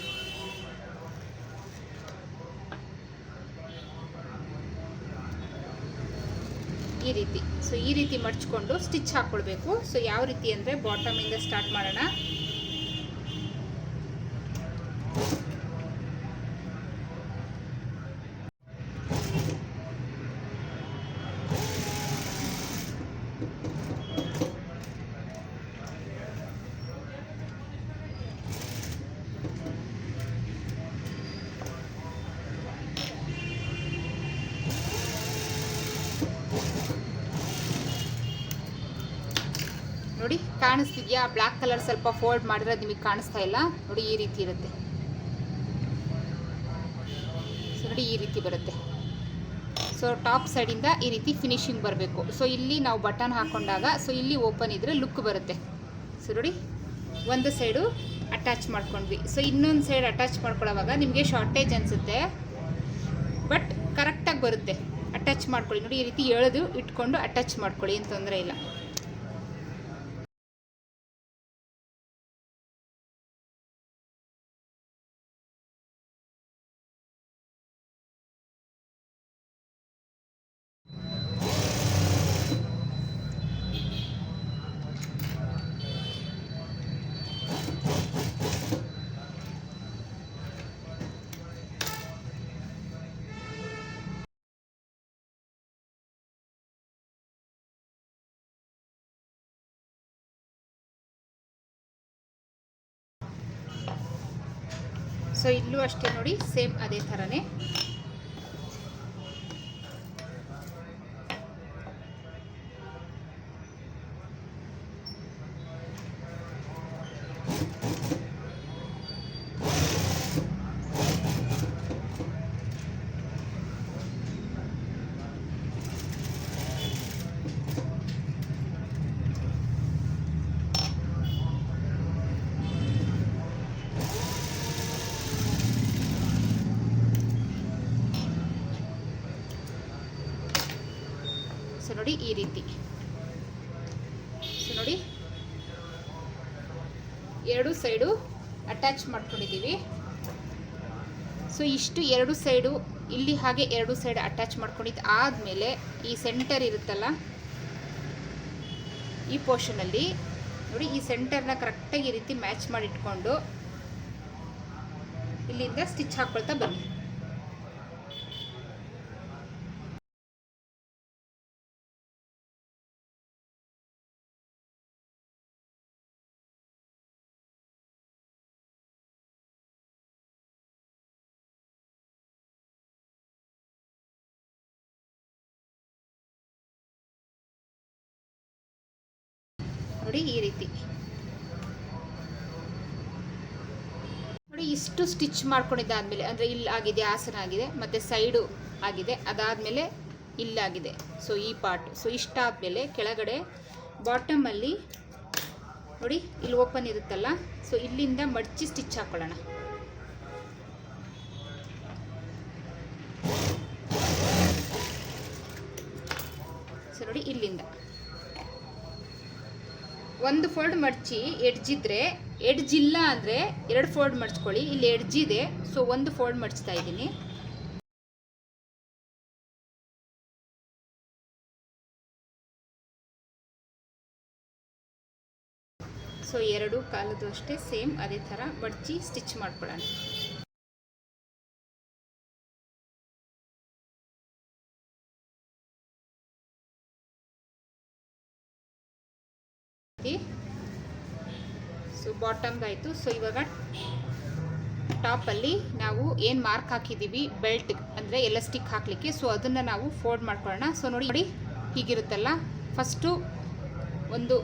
ಈ ರೀತಿ. ಸೊ ಈ ರೀತಿ ಮಡ್ಚ್ಕೊಂಡು ಸ್ಟಿಚ್ ಹಾಕ್ಕೊಳ್ಬೇಕು ಸೊ ಯಾವ ರೀತಿ ಅಂದರೆ ಬಾಟಮಿಂದ ಸ್ಟಾರ್ಟ್ ಮಾಡೋಣ. ಕಾಣಿಸ್ತಿದ್ಯಾ ಬ್ಲ್ಯಾಕ್ ಕಲರ್ ಸ್ವಲ್ಪ ಫೋಲ್ಡ್ ಮಾಡಿರೋದು ನಿಮಗೆ ಕಾಣಿಸ್ತಾ ಇಲ್ಲ. ನೋಡಿ ಈ ರೀತಿ ಇರುತ್ತೆ. ನೋಡಿ ಈ ರೀತಿ ಬರುತ್ತೆ. ಸೊ ಟಾಪ್ ಸೈಡಿಂದ ಈ ರೀತಿ ಫಿನಿಶಿಂಗ್ ಬರಬೇಕು. ಸೊ ಇಲ್ಲಿ ನಾವು ಬಟನ್ ಹಾಕೊಂಡಾಗ, ಸೊ ಇಲ್ಲಿ ಓಪನ್ ಇದ್ರೆ ಲುಕ್ ಬರುತ್ತೆ. ಸೊ ನೋಡಿ, ಒಂದು ಸೈಡು ಅಟ್ಯಾಚ್ ಮಾಡ್ಕೊಂಡ್ವಿ. ಸೊ ಇನ್ನೊಂದು ಸೈಡ್ ಅಟ್ಯಾಚ್ ಮಾಡ್ಕೊಳ್ಳೋವಾಗ ನಿಮಗೆ ಶಾರ್ಟೇಜ್ ಅನಿಸುತ್ತೆ. ಬಟ್ ಕರೆಕ್ಟಾಗಿ ಬರುತ್ತೆ. ಅಟ್ಯಾಚ್ ಮಾಡ್ಕೊಳ್ಳಿ. ನೋಡಿ ಈ ರೀತಿ ಎಳೆದು ಇಟ್ಕೊಂಡು ಅಟ್ಯಾಚ್ ಮಾಡ್ಕೊಳ್ಳಿ, ಏನು ತೊಂದರೆ ಇಲ್ಲ. ಸೊ ಇಲ್ಲೂ ಅಷ್ಟೇ ನೋಡಿ ಸೇಮ್ ಅದೇ ಥರನೇ ಸೊ ನೋಡಿ ಈ ರೀತಿ ಸೊ ನೋಡಿ ಎರಡು ಸೈಡು ಮಾಡ್ಕೊಂಡಿದ್ದೀವಿ ಸೊ ಇಷ್ಟು ಎರಡು ಸೈಡು ಇಲ್ಲಿ ಹಾಗೆ ಎರಡು ಸೈಡ್ ಅಟ್ಯಾಚ್ ಮಾಡ್ಕೊಂಡಿದ್ದು ಆದಮೇಲೆ ಈ ಸೆಂಟರ್ ಇರುತ್ತಲ್ಲ, ಈ ಪೋರ್ಷನಲ್ಲಿ ನೋಡಿ ಈ ಸೆಂಟರ್ನ ಕರೆಕ್ಟಾಗಿ ಈ ರೀತಿ ಮ್ಯಾಚ್ ಮಾಡಿಟ್ಕೊಂಡು ಇಲ್ಲಿಂದ ಸ್ಟಿಚ್ ಹಾಕ್ಕೊಳ್ತಾ ಬನ್ನಿ. ಇಷ್ಟು ಸ್ಟಿಚ್ ಮಾಡ್ಕೊಂಡಿದ್ದಾದಮೇಲೆ ಅಂದರೆ ಇಲ್ಲಿ ಆಗಿದೆ, ಆಸನ ಆಗಿದೆ, ಮತ್ತು ಸೈಡು ಆಗಿದೆ, ಅದಾದಮೇಲೆ ಇಲ್ಲಾಗಿದೆ. ಸೊ ಈ ಪಾರ್ಟ್ ಸೊ ಇಷ್ಟಾದಮೇಲೆ ಕೆಳಗಡೆ ಬಾಟಮಲ್ಲಿ ನೋಡಿ, ಇಲ್ಲಿ ಓಪನ್ ಇರುತ್ತಲ್ಲ ಸೊ ಇಲ್ಲಿಂದ ಮಡಚಿ ಸ್ಟಿಚ್ ಹಾಕ್ಕೊಳ್ಳೋಣ ಸೊ ನೋಡಿ ಇಲ್ಲಿಂದ. ಒಂದು ಫೋಲ್ಡ್ ಮಡಚಿ, ಎಡ್ಜಿದ್ರೆ ಎಡ್ಜ್ ಇಲ್ಲ ಅಂದರೆ ಎರಡು ಫೋಲ್ಡ್ ಮಾಡಿಸ್ಕೊಳ್ಳಿ. ಇಲ್ಲಿ ಎಡ್ಜ್ ಇದೆ ಸೊ ಒಂದು ಫೋಲ್ಡ್ ಮಾಡಿಸ್ತಾ ಇದ್ದೀನಿ. ಸೊ ಎರಡು ಕಾಲದ್ದು ಅಷ್ಟೇ, ಸೇಮ್ ಅದೇ ಥರ ಮಡಚಿ ಸ್ಟಿಚ್ ಮಾಡ್ಕೊಳ್ಳೋಣ. ಸೊ ಬಾಟಮ್ದಾಯಿತು ಸೊ ಇವಾಗ ಟಾಪಲ್ಲಿ ನಾವು ಏನು ಮಾರ್ಕ್ ಹಾಕಿದ್ದೀವಿ ಬೆಲ್ಟ್ ಅಂದರೆ ಎಲಸ್ಟಿಕ್ ಹಾಕಲಿಕ್ಕೆ. ಸೊ ಅದನ್ನು ನಾವು ಫೋಲ್ಡ್ ಮಾಡ್ಕೊಳ್ಳೋಣ. ಸೊ ನೋಡಿ ನೋಡಿ ಹೀಗಿರುತ್ತಲ್ಲ. ಫಸ್ಟು ಒಂದು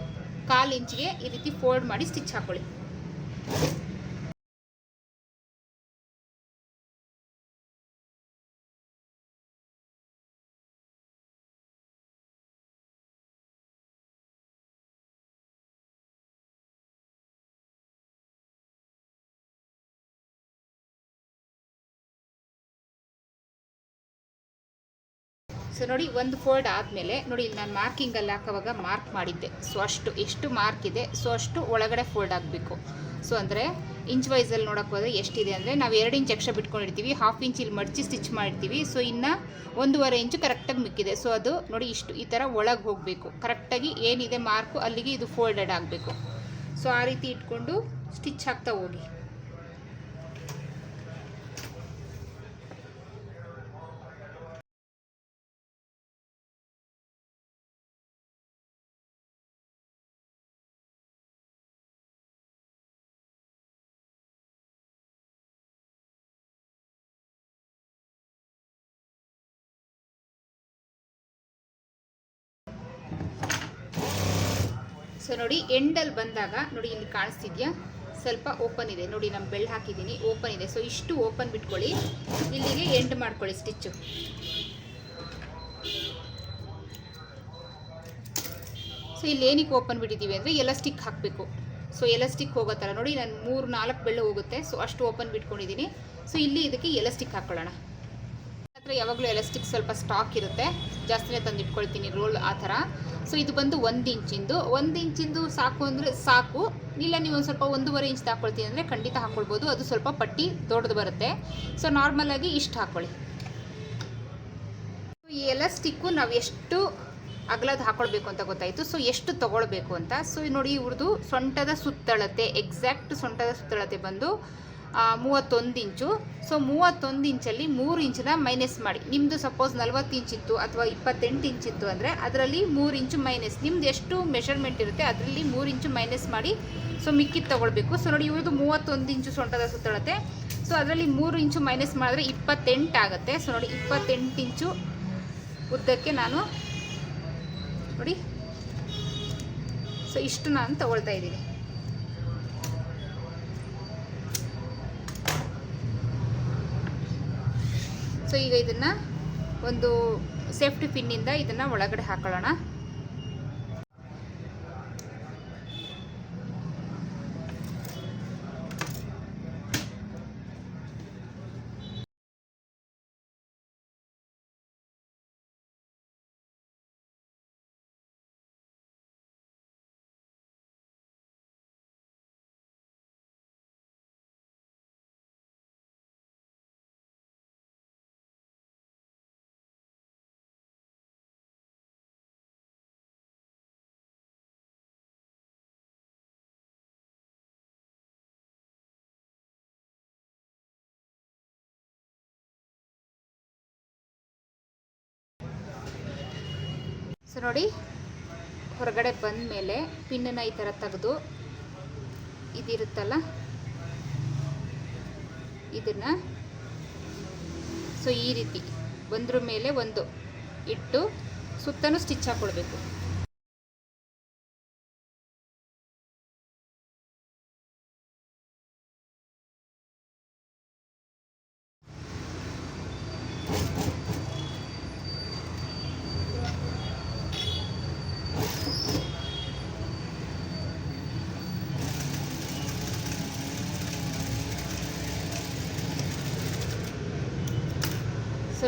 ಕಾಲು ಇಂಚಿಗೆ ಈ ರೀತಿ ಫೋಲ್ಡ್ ಮಾಡಿ ಸ್ಟಿಚ್ ಹಾಕ್ಕೊಳ್ಳಿ ನೋಡಿ, ಒಂದು ಫೋಲ್ಡ್ ಆದಮೇಲೆ, ನೋಡಿ, ಇಲ್ಲಿ ನಾನು ಮಾರ್ಕಿಂಗಲ್ಲಿ ಹಾಕೋವಾಗ ಮಾರ್ಕ್ ಮಾಡಿದ್ದೆ. ಸೊ ಅಷ್ಟು, ಎಷ್ಟು ಮಾರ್ಕ್ ಇದೆ ಸೊ ಅಷ್ಟು ಒಳಗಡೆ ಫೋಲ್ಡ್ ಆಗಬೇಕು. ಸೊ ಅಂದರೆ ಇಂಚ್ ವೈಸಲ್ಲಿ ನೋಡೋಕೆ ಹೋದರೆ ಎಷ್ಟಿದೆ ಅಂದರೆ, ನಾವು ಎರಡು ಇಂಚ್ ಎಕ್ಸ್ಟ್ರಾ ಬಿಟ್ಕೊಂಡಿರ್ತೀವಿ ಹಾಫ್ ಇಂಚ್ ಇಲ್ಲಿ ಮಡಚಿ ಸ್ಟಿಚ್ ಮಾಡಿರ್ತೀವಿ ಸೊ ಇನ್ನು ಒಂದೂವರೆ ಇಂಚು ಕರೆಕ್ಟಾಗಿ ಮಿಕ್ಕಿದೆ. ಸೊ ಅದು, ನೋಡಿ, ಇಷ್ಟು, ಈ ಥರ ಒಳಗೆ ಹೋಗಬೇಕು. ಕರೆಕ್ಟಾಗಿ ಏನಿದೆ ಮಾರ್ಕು ಅಲ್ಲಿಗೆ ಇದು ಫೋಲ್ಡೆಡ್ ಆಗಬೇಕು. ಸೊ ಆ ರೀತಿ ಇಟ್ಕೊಂಡು ಸ್ಟಿಚ್ ಹಾಕ್ತಾ ಹೋಗಿ. ನೋಡಿ ಎಂಡಲ್ಲಿ ಬಂದಾಗ ನೋಡಿ ಇಲ್ಲಿ ಕಾಣಿಸ್ತಿದ್ಯಾ? ಸ್ವಲ್ಪ ಓಪನ್ ಇದೆ. ನೋಡಿ, ನಾನು ಬೆಳ್ಳು ಹಾಕಿದ್ದೀನಿ. ಓಪನ್ ಇದೆ. ಸೊ ಇಷ್ಟು ಓಪನ್ ಬಿಟ್ಕೊಳ್ಳಿ. ಇಲ್ಲಿಗೆ ಎಂಡ್ ಮಾಡ್ಕೊಳ್ಳಿ ಸ್ಟಿಚ್ಚು ಸೊ ಇಲ್ಲಿ ಏನಕ್ಕೆ ಓಪನ್ ಬಿಟ್ಟಿದ್ದೀವಿ ಅಂದರೆ ಎಲಾಸ್ಟಿಕ್ ಹಾಕಬೇಕು. ಸೊ ಎಲಾಸ್ಟಿಕ್ ಹೋಗೋ ಥರ. ನೋಡಿ, ನಾನು ಮೂರು, ನಾಲ್ಕು ಬೆಳ್ಳು ಹೋಗುತ್ತೆ. ಸೊ ಅಷ್ಟು ಓಪನ್ ಬಿಟ್ಕೊಂಡಿದ್ದೀನಿ. ಸೊ ಇಲ್ಲಿ ಇದಕ್ಕೆ ಎಲಾಸ್ಟಿಕ್ ಹಾಕ್ಕೊಳ್ಳೋಣ. ಹತ್ರ ಯಾವಾಗಲೂ ಎಲಾಸ್ಟಿಕ್ ಸ್ವಲ್ಪ ಸ್ಟಾಕ್ ಇರುತ್ತೆ. ಜಾಸ್ತಿನೇ ತಂದು ಇಟ್ಕೊಳ್ತೀನಿ ರೋಲ್ ಆ ಥರ. ಸೊ ಇದು ಬಂದು ಒಂದು ಇಂಚಿಂದು. ಒಂದು ಇಂಚಿಂದು ಸಾಕು ಅಂದರೆ ಸಾಕು. ಇಲ್ಲ, ನೀವು ಒಂದು ಸ್ವಲ್ಪ ಒಂದೂವರೆ ಇಂಚ್ ಹಾಕ್ಕೊಳ್ತೀನಿ ಅಂದರೆ ಖಂಡಿತ ಹಾಕ್ಕೊಳ್ಬೋದು ಅದು ಸ್ವಲ್ಪ ಪಟ್ಟಿ ದೊಡ್ಡದು ಬರುತ್ತೆ. ಸೊ ನಾರ್ಮಲಾಗಿ ಇಷ್ಟು ಹಾಕ್ಕೊಳ್ಳಿ ಈ ಎಲಾಸ್ಟಿಕ್ಕು ನಾವು ಎಷ್ಟು ಅಗಲದ ಹಾಕೊಳ್ಬೇಕು ಅಂತ ಗೊತ್ತಾಯಿತು. ಸೊ ಎಷ್ಟು ತಗೊಳ್ಬೇಕು ಅಂತ. ಸೊ ನೋಡಿ ಇವ್ರದ್ದು ಸೊಂಟದ ಸುತ್ತಳತೆ ಎಕ್ಸಾಕ್ಟ್ ಸೊಂಟದ ಸುತ್ತಳತೆ ಬಂದು ಮೂವತ್ತೊಂದು ಇಂಚು. ಸೊ ಮೂವತ್ತೊಂದು ಇಂಚಲ್ಲಿ ಮೂರು ಇಂಚನ್ನ ಮೈನಸ್ ಮಾಡಿ. ನಿಮ್ಮದು ಸಪೋಸ್ ನಲ್ವತ್ತು ಇಂಚಿತ್ತು ಅಥವಾ ಇಪ್ಪತ್ತೆಂಟು ಇಂಚಿತ್ತು ಅಂದರೆ ಅದರಲ್ಲಿ ಮೂರು ಇಂಚು ಮೈನಸ್ ನಿಮ್ದು ಎಷ್ಟು ಮೆಷರ್ಮೆಂಟ್ ಇರುತ್ತೆ ಅದರಲ್ಲಿ ಮೂರು ಇಂಚು ಮೈನಸ್ ಮಾಡಿ. ಸೊ ಮಿಕ್ಕಿದ್ದು ತೊಗೊಳ್ಬೇಕು. ಸೊ ನೋಡಿ, ಇವ್ರದ್ದು ಮೂವತ್ತೊಂದು ಇಂಚು ಸೊಂಟದ ಸುತ್ತಳತೆ. ಸೊ ಅದರಲ್ಲಿ ಮೂರು ಇಂಚು ಮೈನಸ್ ಮಾಡಿದ್ರೆ ಇಪ್ಪತ್ತೆಂಟು ಆಗುತ್ತೆ. ಸೊ ನೋಡಿ, ಇಪ್ಪತ್ತೆಂಟು ಇಂಚು ಉದ್ದಕ್ಕೆ ನಾನು, ನೋಡಿ. ಸೊ ಇಷ್ಟು ನಾನು ತೊಗೊಳ್ತಾ ಇದ್ದೀನಿ. ಸೊ ಈಗ ಇದನ್ನು ಒಂದು ಸೇಫ್ಟಿ ಪಿನ್ನಿಂದ ಇದನ್ನು ಒಳಗಡೆ ಹಾಕೊಳ್ಳೋಣ. ಸೊ ನೋಡಿ, ಹೊರಗಡೆ ಬಂದ ಮೇಲೆ ಪಿನ್ನನ್ನು ಈ ಥರ ತೆಗೆದು ಇದಿರುತ್ತಲ್ಲ, ಇದನ್ನು ಸೊ ಈ ರೀತಿ ಬಂದ್ರ ಮೇಲೆ ಒಂದು ಇಟ್ಟು ಸುತ್ತಲೂ ಸ್ಟಿಚ್ ಹಾಕ್ಕೊಳ್ಬೇಕು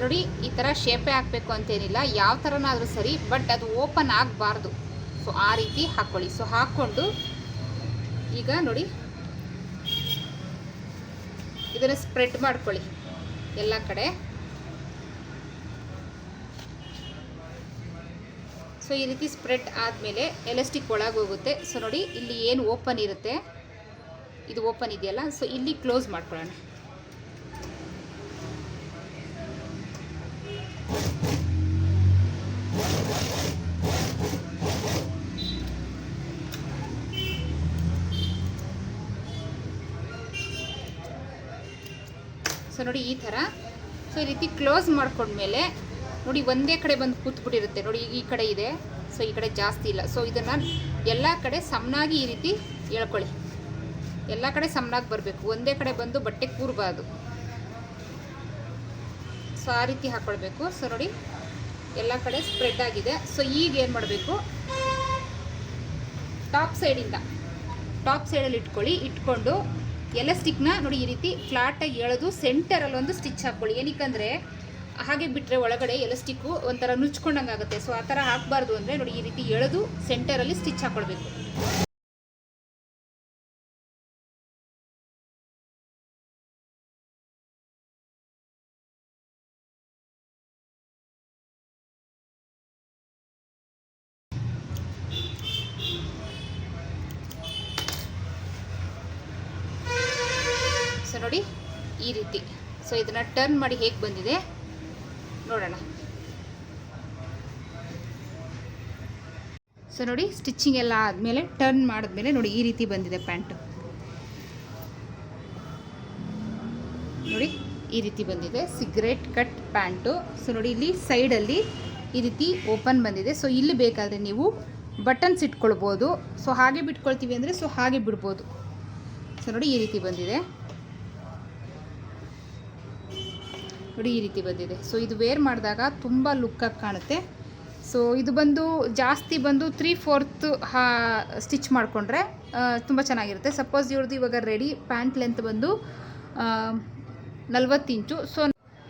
ನೋಡಿ, ಈ ಥರ ಶೇಪೇ ಹಾಕಬೇಕು ಅಂತೇನಿಲ್ಲ. ಯಾವ ಥರನಾದರೂ ಸರಿ ಬಟ್ ಅದು ಓಪನ್ ಆಗಬಾರ್ದು. ಸೊ ಆ ರೀತಿ ಹಾಕ್ಕೊಳ್ಳಿ ಸೊ ಹಾಕ್ಕೊಂಡು ಈಗ ನೋಡಿ, ಇದನ್ನು ಸ್ಪ್ರೆಡ್ ಮಾಡ್ಕೊಳ್ಳಿ ಎಲ್ಲ ಕಡೆ. ಸೊ ಈ ರೀತಿ ಸ್ಪ್ರೆಡ್ ಆದಮೇಲೆ ಎಲೆಸ್ಟಿಕ್ ಒಳಗೆ ಹೋಗುತ್ತೆ. ಸೊ ನೋಡಿ, ಇಲ್ಲಿ ಏನು ಓಪನ್ ಇರುತ್ತೆ? ಇದು ಓಪನ್ ಇದೆಯಲ್ಲ? ಸೊ ಇಲ್ಲಿ ಕ್ಲೋಸ್ ಮಾಡ್ಕೊಳ್ಳೋಣ. ಸೊ ನೋಡಿ ಈ ಥರ. ಸೊ ಈ ರೀತಿ ಕ್ಲೋಸ್ ಮಾಡ್ಕೊಂಡ್ಮೇಲೆ ನೋಡಿ ಒಂದೇ ಕಡೆ ಬಂದು ಕೂತ್ಬಿಟ್ಟಿರುತ್ತೆ. ನೋಡಿ ಈ ಕಡೆ ಇದೆ. ಸೊ ಈ ಕಡೆ ಜಾಸ್ತಿ ಇಲ್ಲ. ಸೊ ಇದನ್ನು ಎಲ್ಲ ಕಡೆ ಸಮನಾಗಿ ಈ ರೀತಿ ಹೇಳ್ಕೊಳ್ಳಿ. ಎಲ್ಲ ಕಡೆ ಸಮನಾಗಿ ಬರಬೇಕು. ಒಂದೇ ಕಡೆ ಬಂದು ಬಟ್ಟೆ ಕೂರಬಾರ್ದು. ಸೊ ಆ ರೀತಿ ಹಾಕ್ಕೊಳ್ಬೇಕು ಸೊ ನೋಡಿ ಎಲ್ಲ ಕಡೆ ಸ್ಪ್ರೆಡ್ ಆಗಿದೆ. ಸೊ ಈಗ ಏನು ಮಾಡಬೇಕು? ಟಾಪ್ ಸೈಡಿಂದ. ಟಾಪ್ ಸೈಡಲ್ಲಿ ಇಟ್ಕೊಳ್ಳಿ. ಇಟ್ಕೊಂಡು ಎಲಾಸ್ಟಿಕ್ನ ನೋಡಿ ಈ ರೀತಿ ಫ್ಲಾಟಾಗಿ ಎಳೆದು ಸೆಂಟರಲ್ಲಿ ಒಂದು ಸ್ಟಿಚ್ ಹಾಕ್ಕೊಳ್ಳಿ. ಏನಕ್ಕಂದರೆ, ಹಾಗೆ ಬಿಟ್ಟರೆ ಒಳಗಡೆ ಎಲಾಸ್ಟಿಕ್ಕು ಒಂಥರ ನುಚ್ಕೊಂಡಂಗೆ ಆಗುತ್ತೆ ಸೊ ಆ ಥರ ಹಾಕಬಾರ್ದು ಅಂದರೆ ನೋಡಿ ಈ ರೀತಿ ಎಳೆದು ಸೆಂಟರಲ್ಲಿ ಸ್ಟಿಚ್ ಹಾಕ್ಕೊಳ್ಬೇಕು ಈ ರೀತಿ. ಸೊ ಇದನ್ನು ಟರ್ನ್ ಮಾಡಿ ಹೇಗೆ ಬಂದಿದೆ? ನೋಡೋಣ. ಸೊ ನೋಡಿ ಸ್ಟಿಚಿಂಗ್ ಎಲ್ಲ ಆದಮೇಲೆ ಟರ್ನ್ ಮಾಡಿದ್ಮೇಲೆ ನೋಡಿ ಈ ರೀತಿ ಬಂದಿದೆ ಪ್ಯಾಂಟು ನೋಡಿ, ಈ ರೀತಿ ಬಂದಿದೆ. ಸಿಗರೇಟ್ ಕಟ್ ಪ್ಯಾಂಟು ಸೊ ನೋಡಿ, ಇಲ್ಲಿ ಸೈಡಲ್ಲಿ ಈ ರೀತಿ ಓಪನ್ ಬಂದಿದೆ. ಸೊ ಇಲ್ಲಿ ಬೇಕಾದರೆ ನೀವು ಬಟನ್ಸ್ ಇಟ್ಕೊಳ್ಬೋದು. ಸೊ ಹಾಗೆ ಬಿಟ್ಕೊಳ್ತೀವಿ ಅಂದರೆ ಸೊ ಹಾಗೆ ಬಿಡ್ಬೋದು. ಸೊ ನೋಡಿ, ಈ ರೀತಿ ಬಂದಿದೆ. ನೋಡಿ ಈ ರೀತಿ ಬಂದಿದೆ. ಸೊ ಇದು ವೇರ್ ಮಾಡಿದಾಗ ತುಂಬ ಲುಕ್ಕಾಗಿ ಕಾಣುತ್ತೆ. ಸೊ ಇದು ಬಂದು ಜಾಸ್ತಿ ಬಂದು ತ್ರೀ ಫೋರ್ತ್ ಹಾ ಸ್ಟಿಚ್ ಮಾಡಿಕೊಂಡ್ರೆ ತುಂಬ ಚೆನ್ನಾಗಿರುತ್ತೆ. ಸಪೋಸ್ ಇವ್ರದ್ದು ಇವಾಗ ರೆಡಿ ಪ್ಯಾಂಟ್ ಲೆಂತ್ ಬಂದು ನಲ್ವತ್ತು ಇಂಚು ಸೊ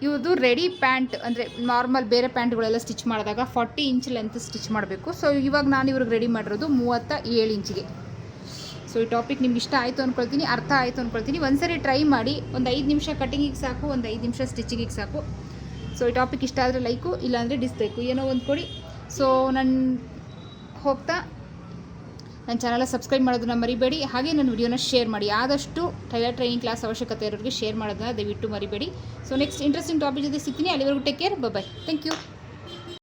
ಇವ್ರದ್ದು ರೆಡಿ ಪ್ಯಾಂಟ್ ಅಂದರೆ ನಾರ್ಮಲ್ ಬೇರೆ ಪ್ಯಾಂಟ್ಗಳೆಲ್ಲ ಸ್ಟಿಚ್ ಮಾಡಿದಾಗ ಫಾರ್ಟಿ ಇಂಚ್ ಲೆಂತ್ ಸ್ಟಿಚ್ ಮಾಡಬೇಕು. ಸೊ ಇವಾಗ ನಾನು ಇವ್ರಿಗೆ ರೆಡಿ ಮಾಡಿರೋದು ಮೂವತ್ತ ಏಳು ಇಂಚಿಗೆ. ಸೊ ಈ ಟಾಪಿಕ್ ನಿಮ್ಗೆ ಇಷ್ಟ ಆಯಿತು ಅಂದ್ಕೊಳ್ತೀನಿ ಅರ್ಥ ಆಯಿತು ಅಂದ್ಕೊಳ್ತೀನಿ ಒಂದ್ಸರಿ ಟ್ರೈ ಮಾಡಿ, ಒಂದು ಐದು ನಿಮಿಷ ಕಟಿಂಗಿಗೆ ಸಾಕು, ಒಂದು ಐದು ನಿಮಿಷ ಸ್ಟಿಚಿಂಗಿಗೆ ಸಾಕು. ಸೊ ಈ ಟಾಪಿಕ್ ಇಷ್ಟ ಆದರೆ ಲೈಕು ಇಲ್ಲಾಂದರೆ ಡಿಸ್ಬೇಕು ಏನೋ ಒಂದು ಕೊಡಿ. ಸೊ ನನ್ನ ಹೋಗ್ತಾ ನನ್ನ ಚಾನಲ್ ಸಬ್ಸ್ಕ್ರೈಬ್ ಮಾಡೋದನ್ನ ಮರಿಬೇಡಿ. ಹಾಗೆ ನನ್ನ ವಿಡಿಯೋನ ಶೇರ್ ಮಾಡಿ. ಆದಷ್ಟು ಟೈಲರ್ ಟ್ರೈನಿಂಗ್ ಕ್ಲಾಸ್ ಅವಶ್ಯಕತೆ ಇರೋರಿಗೆ ಶೇರ್ ಮಾಡೋದನ್ನ ದಯವಿಟ್ಟು ಮರಿಬೇಡಿ. ಸೊ ನೆಕ್ಸ್ಟ್ ಇಂಟ್ರೆಸ್ಟಿಂಗ್ ಟಾಪಿಕ್ ಜೊತೆ ಸಿಗ್ತೀನಿ. ಅಲ್ಲಿವರೆಗೂ take care bye thank you